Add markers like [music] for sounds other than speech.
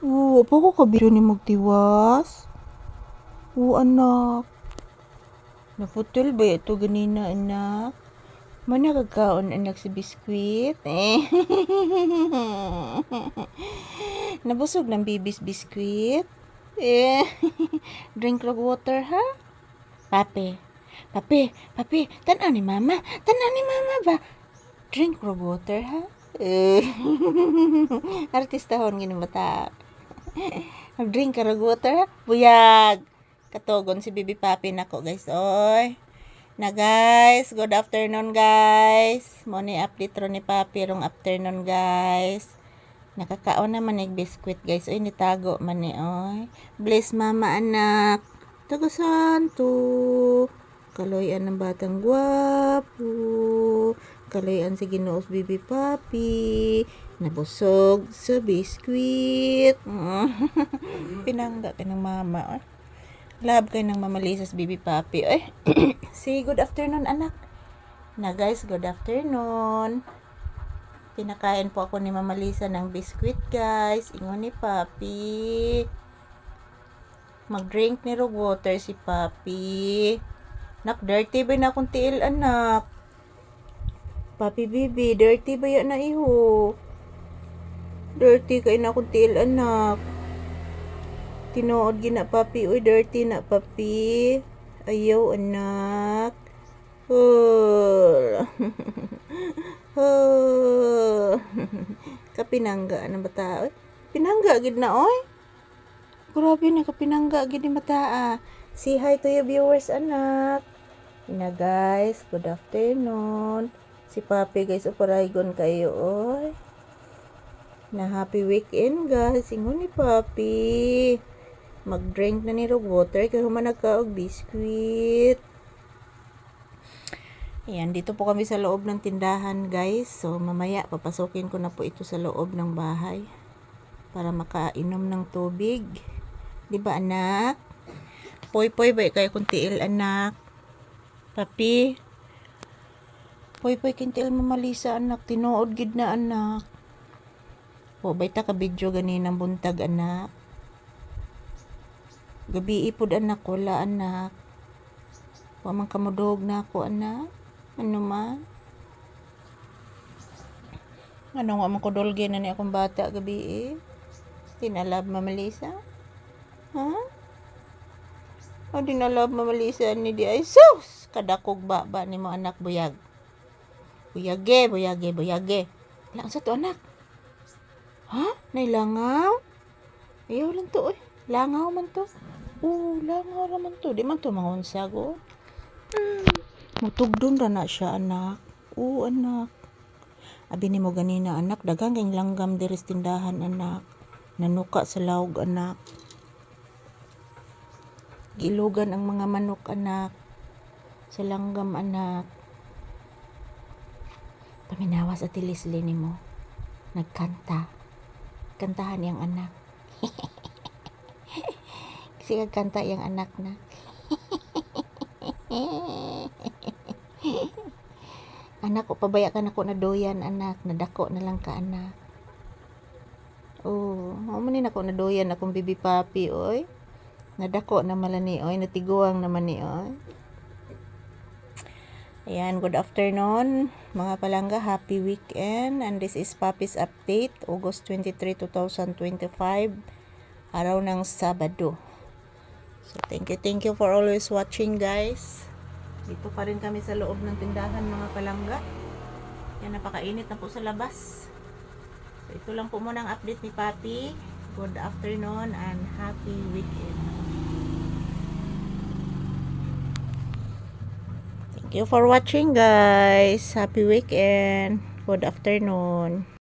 Oo, apa ko kabiro ni magtiwas? Oo, anak. Naputol ba ito ganina, anak? Mana kagkaon anak sa biskwit? Eh. [laughs] Nabusog ng bibis biskwit? Eh. [laughs] Drink rog water, ha? Papi. Papi, papi, tanan ni mama. Tanan ni mama ba? Drink rog water, ha? Eh. [laughs] Artistahon gini mata. Drink ka rog water? Buyag. Katogon si Bibi Papi nako, guys. Oy. Na guys, good afternoon guys. Mo ni update ro ni Papi rong afternoon guys. Nakakaon naman ni biskwit guys. Oy nitago man ni oy. Bless mama anak. Taga santo. Kaloyan ng batang gwapo. Kaloyan si Ginoos Bibi Papi. Nabusog sa biskwit. [laughs] Pinangga ka ng mama. Oy. Love kayo ng Mama Lisa's Bibi Papi. Ay, [clears throat] say good afternoon anak. Na guys, good afternoon. Pinakain po ako ni Mama Lisa ng biscuit guys. Ingon ni Papi. Mag-drink ni Rog water si Papi. Nak, dirty ba na akong tiil anak? Papi Bibi, dirty ba yan na iho? Dirty kayo na akong tiil anak. Tinuod gina papi, uy dirty na papi. Ayaw anak. [laughs] Oh. oh. [laughs] Kapinangga na bata. Oy. Pinangga gid na oy. Grabe na kapinangga gid ni bata. ah. Say hi to your viewers anak. Ina guys, good afternoon. Si papi guys, uparaygon kayo oy. Na happy weekend guys. Ingon ni papi mag-drink na ni Rog water kaya human nagkaog biskuit. Ayan, dito po kami sa loob ng tindahan guys. So mamaya papasukin ko na po ito sa loob ng bahay para makainom ng tubig. 'Di ba anak? Poy poy ba kay kung tiil anak? Papi. Poy poy kintiil mo malisa anak, tinuod gid na anak. Po, bayta ka video ganinang buntag anak. Gabi ipod anak, wala anak. Wa man kamudog na ako anak. Ano man? Ano nga man kudolge na ni akong bata gabi eh. Tinalab mamalisa? Ha? O dinalab mamalisa ni di ay sus! Kadakog baba ni mo anak buyag. Buyage, buyage, buyage. Lang sa to anak. Ha? Nailangaw? Ayaw lang to eh. Langaw man to. Oo, langaw raman to. Di man to mangunsag oh. Hmm. Mutugdong ra na siya anak. Oo anak. Abi ni mo ganina anak, dagang kang langgam diri sa tindahan anak. Nanuka sa lawg anak. Gilugan ang mga manok anak. Sa langgam anak. Paminawa sa tilisli ni mo. Nagkanta. Kantahan yang anak. [laughs] Kasi kanta yung anak na. [laughs] anak ko, pabaya ka na doyan, anak. Nadako na lang ka, anak. Oh, mo ni nako na doyan akong bibi papi, oy. Nadako na malani, oy. Natiguang naman ni, oy. Ayan, good afternoon mga palangga. Happy weekend. And this is Papi's Update, August 23, 2025. Araw ng Sabado. So, thank you, thank you for always watching, guys. Dito pa rin kami sa loob ng tindahan, mga palangga. Yan, napakainit na po sa labas. So, ito lang po muna ang update ni Papi. Good afternoon and happy weekend. Thank you for watching, guys. Happy weekend. Good afternoon.